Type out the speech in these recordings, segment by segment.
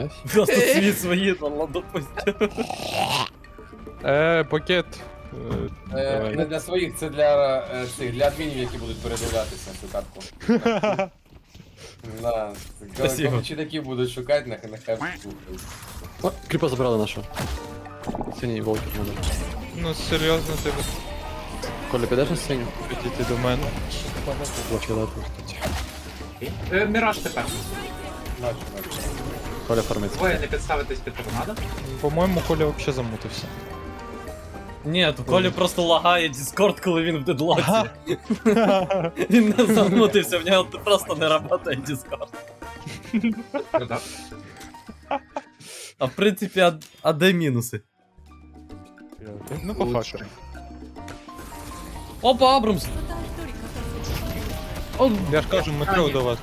Найс. Просто свій свої на ладопусті. Е, пакет. Е, Е, давай. Не для своїх, це для е, цих, для адмінів, які будуть передивлятися цю катку. Да. Спасибо. Коли читаки будуть шукати, нехай нехай слухають. О, кріпа забрали нашу. Синій волкер надо. Ну серйозно тебе Коля, підеш на синю? підійти до мене. Блочка. Е, Міраж тепер. Наче, наче. Коля фармиться. Двоє не підставитись під торнадо. По-моєму, Коля взагалі замутився. Ні, то Колі просто лагає Discord, коли він в дедлоці. Він не замутився, в нього просто не працює Discord. Продав. А в принципі, а, а де мінуси? Ну, по факту. Опа, Абрамс! Я ж кажу, Метро до вас.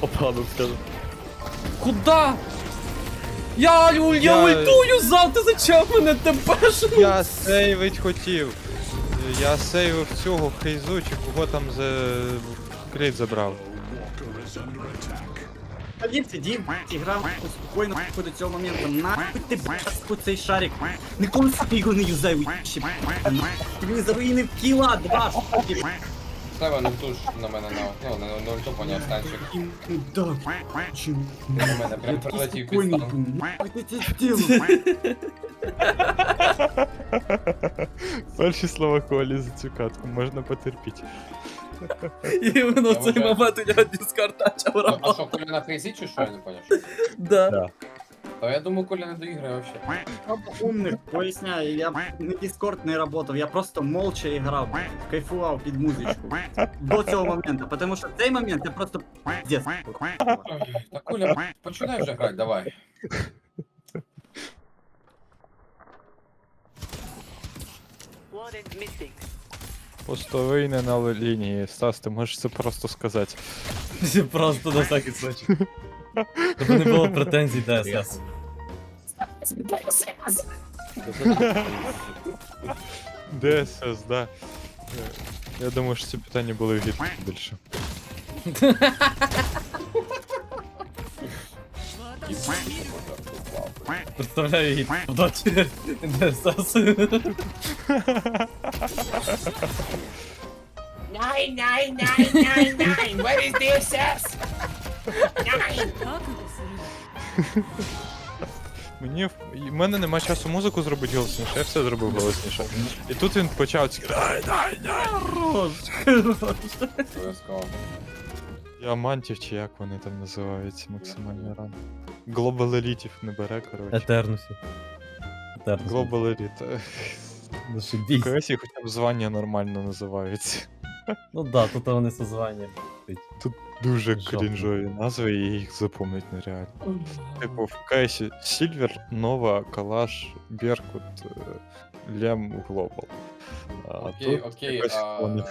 Опа, ну скажу. Куда? Я, Юль, я, Я- ультую зав, ти зачем мене темпеш? Я сейвить хотів. Я сейвив цього хейзу, чи кого там за крейт забрав. Він сидів, грав спокійно до цього моменту. Нахуй ти б***ь, цей шарик. Ніколи собі його не юзай, уїбище. Ти мені заруїнив кіла, два штуки. Тебе не втуш на мене на ну, на на ульту поняв станчик. Да, На мене прям я такий прилетів під спокійний стан. був. Нахуй ти це зробив? Перші слова Колі за цю катку, можна потерпіти. Іменно в Я цей вже- момент у нього Discord почав Ну, А работати. що, Коля на фейзі чи що, я не поняв? Да. Та я думаю, Коля не доіграє вообще. Умник, поясняю, я не Discord не работав, я просто молча грав, кайфував під музичку. До цього моменту, тому що цей момент я просто пиздец. Та Коля, починай вже грати, давай. Постовий не на лінії. Стас, ти можеш це просто сказати. Просто на всякий случай. Щоб не було претензій ДСС. ДСС, да. Е, Я думаю, що ці питання були в гірші більше. Представляю її в доті ДСС. Nine, nine, nine, nine, nine. Where is the SS? Мені в мене нема часу музику зробити голосніше, я все зробив голосніше. І тут він почав ці. Дай, дай, дай. Обов'язково. Діамантів чи як вони там називаються максимально рано. Глобал елітів не бере, коротше. Етернусі. Етернусі. Глобал еліт. Зашибісь. КСі хоча б звання нормально називаються. Ну да, тут вони созвання. Дуже Жопно. крінжові назви, і їх запомнити нереально. Типу, в КСі Сільвер, Нова, Калаш, Беркут, Лем, Глобал. А Окей, тут окей. якось а, вони-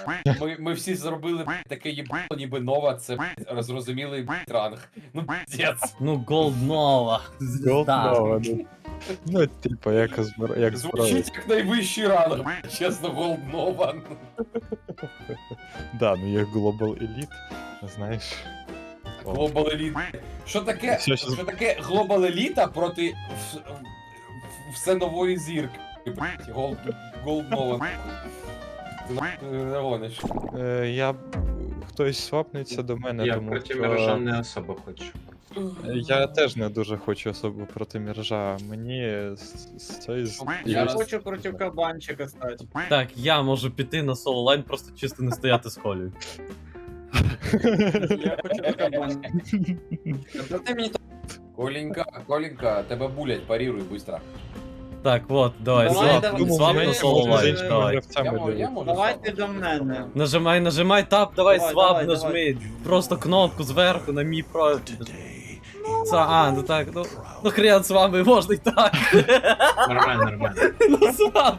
Ми, ми всі зробили таке їбало, ніби нова, це розрозумілий ранг. Ну, піздець. Ну. Голд Нова, ну. Ну, типу, як, збро... як зброя. Звучить як найвищий ранг. Чесно, голд нова. Да, ну є Global Elite, знаєш. Глобал еліт. Що таке? Що таке глобал еліта проти в- в- все нової зірки? Голд, голд. Ти не гониш. Е, я... Хтось свапнеться до мене, Я тому проти що... міража не особо хочу. Я теж не дуже хочу особо проти міража. Мені з, з цієї... з- Я хочу проти кабанчика стати. Так, я можу піти на соло лайн, просто чисто не стояти з колею. Я хочу до кабанчика. Проти мені Коленька, Коленька, тебе булять, парируй быстро. Так, от, давай, Давай, свап, давай. на соло іншими давай. Я можу, я можу. Давайте до мене. Нажимай, нажимай тап, давай, Давай, свап, нажми. Просто кнопку зверху на мій профіль. Це, а, ну так, ну, ну хрен з вами, можна і так. Нормально, нормально. Ну свап.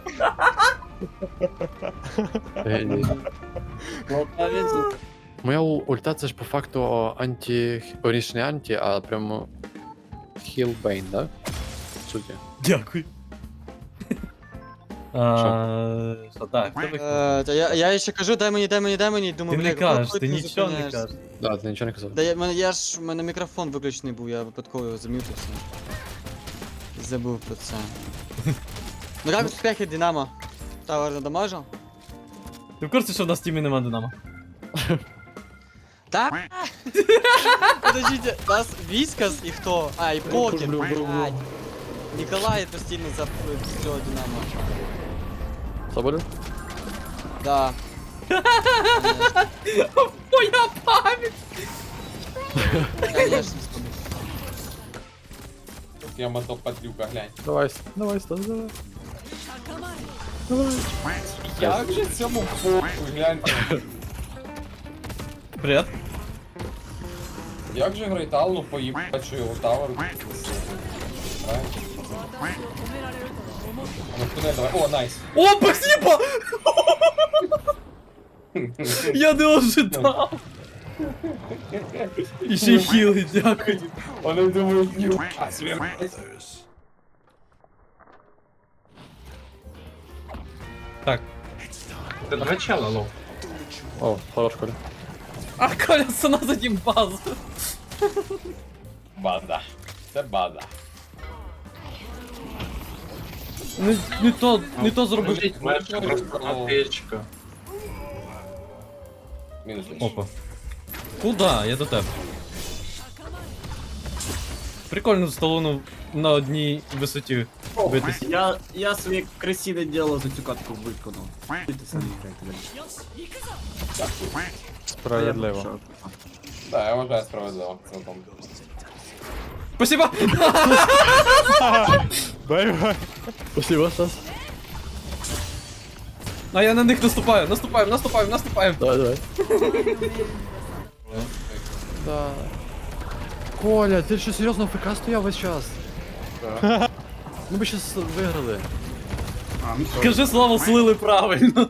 Моя ул- ульта це ж по факту анті. Оріш не анті, а прямо. Хілбейн, да? В суті. Дякую. А, Що, так, хто ви- Е, та я, я ще кажу, дай мені, дай мені, дай мені, Ти думаю, не бля, кажеш, коли ти не нічого не зупиняєшся? кажеш. Да, ти нічого не казав. Да я, мене, я ж, у мене мікрофон виключений був, я випадково його замютився. Забув про це. Ну як успіхи Динамо? Тавер надамажив? Ти в курсі, що в нас в тімі нема Динамо? Так? Подождите, нас Вискас і хто? А, і Покер, Бру, бру, бру. блядь. Ніколай постійно за цього Динамо. Соболю? Да. Моя пам'ять! Конечно. Я мотов падлюка, глянь. Давай, давай, Стас, давай. Як же цьому похуй, гляньте. Привіт. Як же Грейтал, ну поїбать, що його тавер. Правильно? А ну тунель давай. О, найс. О, спасибо! Я не ожидав. І ще й хіли, дякую. Вони думають, ні, а Так. Ти два чела лов. О, хорош, Коля. А Коля сана за тим базу. Бада. Це бада. Не, не то, не то зробив. Поможіть, мерчка, просто аптечка. Мінус лиш. Опа. Куда? Я до тебе. Прикольно столону на одній висоті битись. Я, я своє красиве діло за цю катку виконав. Ти самі грайте далі. Справедливо. Так, я вважаю справедливо. Цілком. Спасибо! Бай-бай. Спасибо, Стас. А я на них наступаю, наступаємо, наступаємо, наступаємо. Давай, давай. Да. Коля, ти що серйозно в ФК стояв весь час? Ми б щас виграли. А, ну що? Скажи слово слили правильно.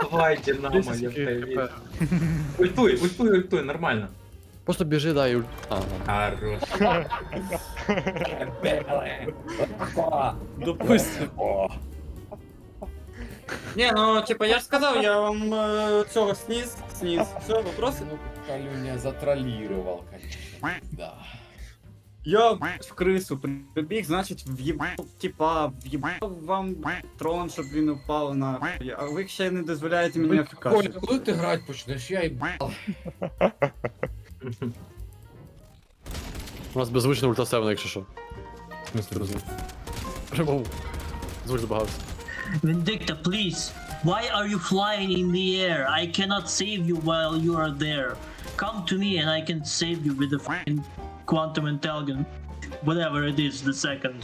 Давай, Динамо, я в тебе вірю. Ультуй, ультуй, ультуй, нормально. Просто біжи, дай уль. А. Хорош. Допустим. Ні, ну типа я ж сказав, я вам е, цього сніс, сніс. Все, вопроси? ну Калюня затроллировал, конечно. Да. Я в крису прибіг, значить, в'їбав, типа, в'їбав вам трон, щоб він упав на. А ви ще не дозволяєте мені Коля, афікати. коли ти грати почнеш? Я їбал. У нас беззвучно ульта 7, якщо що. В смысле, розумію. Прямо звук забагався. Vindicta, please. Why are you flying in the air? I cannot save you while you are there. Come to me and I can save you with the fucking quantum intelligence. Whatever it is, the second.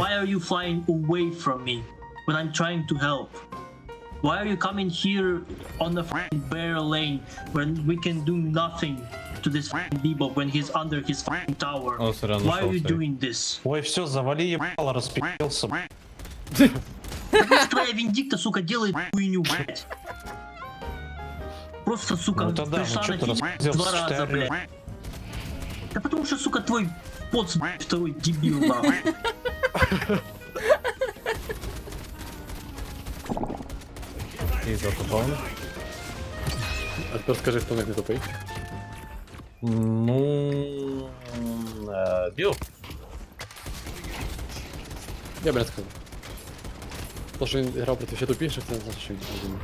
Why are you flying away from me when I'm trying to help? Why are you coming here on the fucking bare lane when we can do nothing To this Bebop when he's under his tower? О, Why are you doing this? Ой, все, завали ебало, распи***ся. Пусть твоя Виндикта, сука, делает хуйню, блядь. Просто, сука, Ну тогда, ну пришла что на ты распиздился, два что ты раза, блядь. Да потому что, сука, твой поц, блядь, второй дебил, нахуй. І затопав. А тепер скажи, хто них не тупий. Ну... е, Біл. Я б не сказав. То, що він грав проти ще тупіших, це не значить, що він.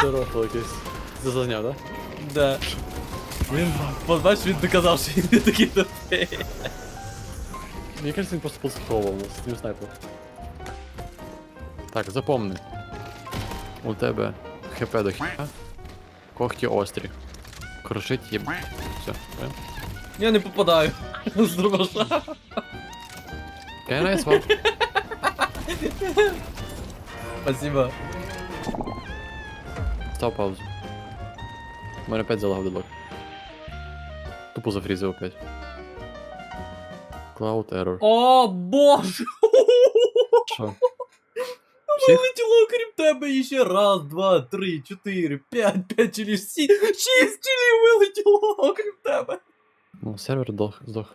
Це рофло якесь. Зазняв, да? Да. Він, от бачиш, він доказав, що він не такий тупий. Мені кажется, він просто подстраховував нас, з тим снайпер. Так, запомни. У тебе хп до хіта. Когті острі. Крушить єб... Все, понял? Я не попадаю. З дробаша. I swap? Спасибо. Став паузу. У мене опять залагав дедлок. Тупо зафрізив опять. Cloud error. О, боже! Що? всех. Вылетело крім тебе іще раз, два, три, четыре п'ять, п'ять или сі, шість чилів вилетіло, окрім тебе. Ну, сервер дох, здох.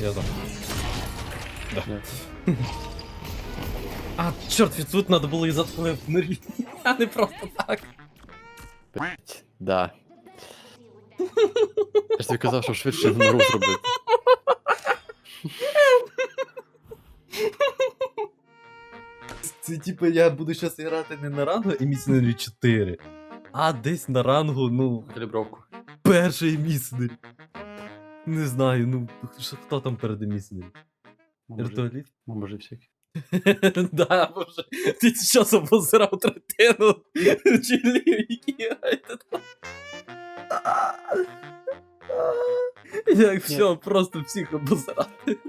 Я знаю. Да. А, чорт, від тут треба було і нырить, а не просто так. Блять, да. Я тебе казал, что що швидше вмру зробити. Це типу я буду зараз грати не на рангу емісінері 4, а десь на рангу, ну, Калібровку. перший емісінері. Не знаю, ну що- хто там перед емісінері? Віртуаліст? Може всякі. Да, боже. Ти зараз обозирав третину чилів, які грають там. Як все, просто всіх обозирати.